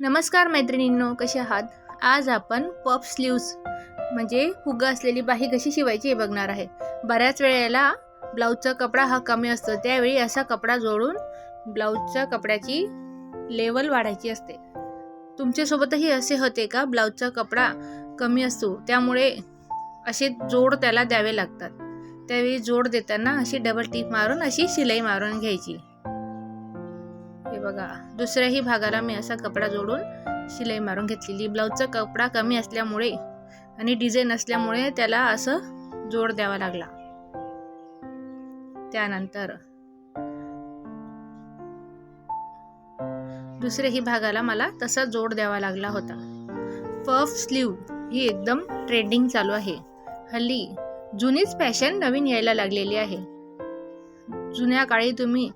नमस्कार मैत्रिणींनो कसे आहात? आज आपण पप स्लीव्स म्हणजे फुगा असलेली बाही कशी शिवायची हे बघणार आहे. बऱ्याच वेळेला ब्लाऊजचा कपडा हा कमी असतो त्यावेळी असा कपडा जोडून ब्लाऊजच्या कपड्याची लेवल वाढायची असते. तुमच्यासोबतही असे होते का? ब्लाऊजचा कपडा कमी असतो त्यामुळे असे जोड त्याला द्यावे लागतात. त्यावेळी जोड देताना अशी डबल टीप मारून अशी शिलाई मारून घ्यायची. बघा दुसऱ्याही भागाला मी असा कपडा जोडून शिलाई मारून घेतलेली. ब्लाऊजचा कपडा कमी असल्यामुळे आणि डिझाईन असल्यामुळे त्याला असं जोड द्यावा लागला. त्यानंतर दुसऱ्याही भागाला मला तसा जोड द्यावा लागला होता. पफ स्लीव ही एकदम ट्रेंडिंग चालू आहे. हल्ली जुनीच फॅशन नवीन यायला लागलेली आहे. जुन्या काळी तुम्ही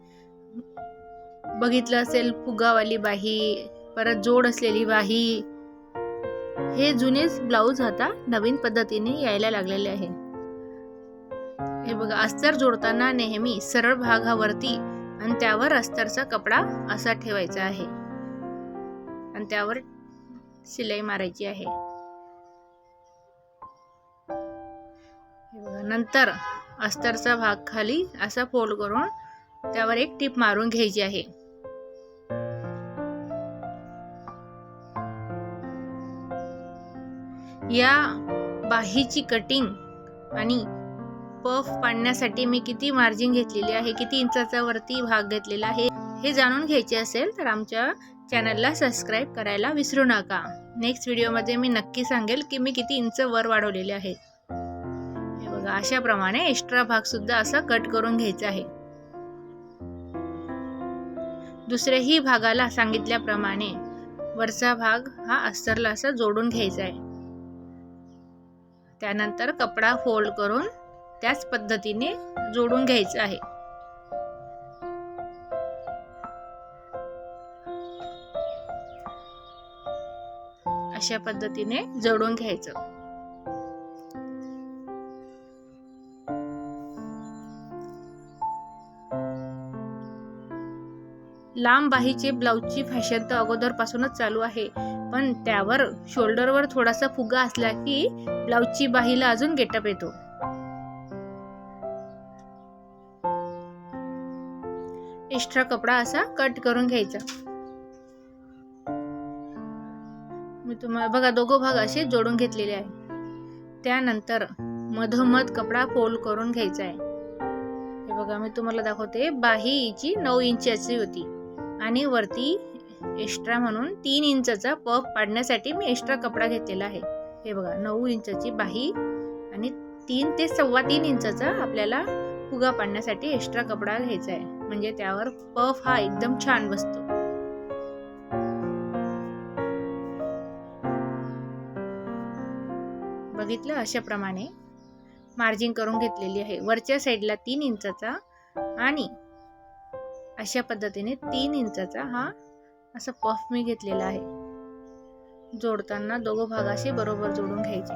बघितलं असेल फुगावाली बाही परत जोड असलेली बाही हे जुनेच ब्लाऊज आता नवीन पद्धतीने यायला लागलेले आहे. हे बघा अस्तर जोडताना नेहमी सरळ भागावरती आणि त्यावर अस्तरचा कपडा असा ठेवायचा आहे. आणि त्यावर शिलाई मारायची आहे. बघा नंतर अस्तरचा भाग खाली असा फोल्ड करून त्यावर एक टीप मारून घ्यायची आहे. या बाहीची कटिंग आणि पफ पाडण्यासाठी मी किती मार्जिन घेतलेली आहे किती इंचाचा वरती भाग घेतलेला आहे हे जाणून घ्यायचे असेल तर आमच्या चॅनलला सबस्क्राईब करायला विसरू नका. नेक्स्ट व्हिडिओमध्ये मी नक्की सांगेल की मी किती इंच वर वाढवलेले आहेत हे बघा अशाप्रमाणे एक्स्ट्रा भागसुद्धा असा कट करून घ्यायचा आहे. दुसऱ्याही भागाला सांगितल्याप्रमाणे वरचा भाग हा अस्तरला असा जोडून घ्यायचा आहे. त्यानंतर कपडा फोल्ड करून त्याच पद्धतीने जोडून घ्यायचं आहे. अशा पद्धतीने जोडून घ्यायचं. लांब बाहीचे ब्लाऊजची फॅशन तर अगोदरपासूनच चालू आहे. पण त्यावर शोल्डरवर थोडासा फुगा असला की ब्लाऊजची बाहीला अजून गेटअप येतो. एक्स्ट्रा कपडा असा कट करून घ्यायचा. मी तुम्हाला बघा दोघं भाग असे जोडून घेतलेले आहे. त्यानंतर मधोमध कपडा फोल्ड करून घ्यायचा आहे. हे बघा मी तुम्हाला दाखवते. बाही हिची नऊ इंचाची होती. आणि वरती एक्स्ट्रा म्हणून तीन इंचचा पफ पाडण्यासाठी मी एक्स्ट्रा कपडा घेतलेला आहे. हे बघा नऊ इंचाची बाही आणि तीन ते सव्वा तीन इंचाचा आपल्याला फुगा पाडण्यासाठी एक्स्ट्रा कपडा घ्यायचा आहे. म्हणजे त्यावर पफ हा एकदम छान बसतो. बघितलं अशा प्रमाणे मार्जिन करून घेतलेली आहे. वरच्या साईडला तीन इंचाचा आणि अशा पद्धतीने तीन इंचाचा हा असा पफ मी घेतलेला आहे. जोडताना दोघं भागाशी बरोबर जोडून घ्यायचे.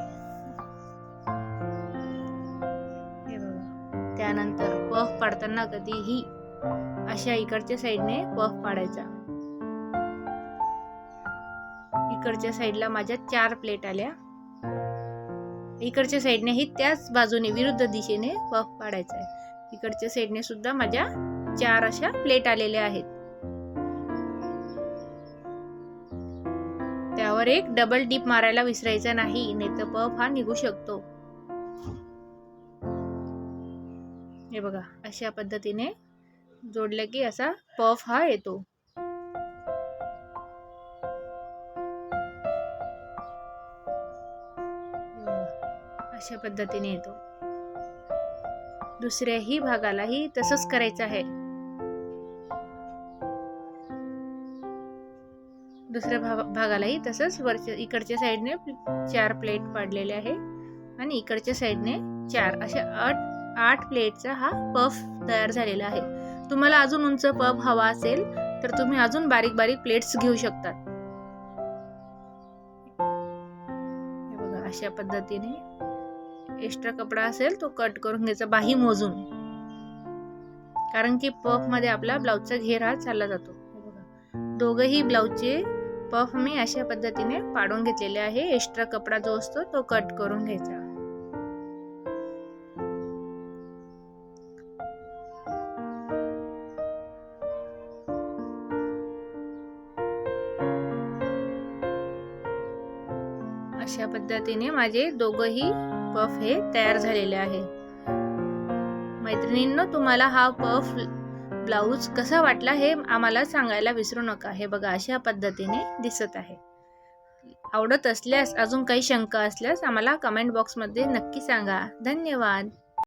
हे बघा. त्यानंतर पफ पाडताना कधीही अशा इकडच्या साईडने पफ पाडायचा. इकडच्या साईडला माझ्या चार प्लेट आल्या. इकडच्या साईडने ही त्याच बाजूने विरुद्ध दिशेने पफ पाडायचा आहे. इकडच्या साईडने सुद्धा माझ्या चार अशा प्लेट आलेल्या आहेत. त्यावर एक डबल डीप मारायला विसरायचा नाही नाही तर पफ हा निघू शकतो. हे बघा अशा पद्धतीने जोडले की असा पफ हा येतो. अशा पद्धतीने येतो. दुसऱ्याही भागालाही तसंच करायचं आहे. दुसऱ्या भा भागालाही तसंच वरच्या इकडच्या साईडने चार प्लेट पाडलेले आहे आणि इकडच्या साईडने चार अशा आठ आठ प्लेटचा हा पफ तयार झालेला आहे. तुम्हाला अजून उंच पफ हवा असेल तर तुम्ही अजून बारीक बारीक प्लेट्स घेऊ शकतात. हे बघा अशा पद्धतीने एक्स्ट्रा कपडा असेल तो कट करून घ्यायचा बाही मोजून. कारण की पफमध्ये आपला ब्लाऊजचा घेर हा चालला जातो. दोघंही दोघही ब्लाऊजचे पफ मी अशा पद्धतीने पाडून घेतलेले आहे. एक्स्ट्रा कपडा जो असतो तो कट करून घ्यायचा. अशा पद्धतीने माझे दोघही पफ हे तयार झालेले आहे. मैत्रिणींनो तुम्हाला हा पफ ब्लाऊज कसा वाटला हे आम्हाला सांगायला विसरू नका. हे बघा अशा पद्धतीने दिसत आहे. आवडत असल्यास अजून काही शंका असल्यास आम्हाला कमेंट बॉक्समध्ये नक्की सांगा. धन्यवाद.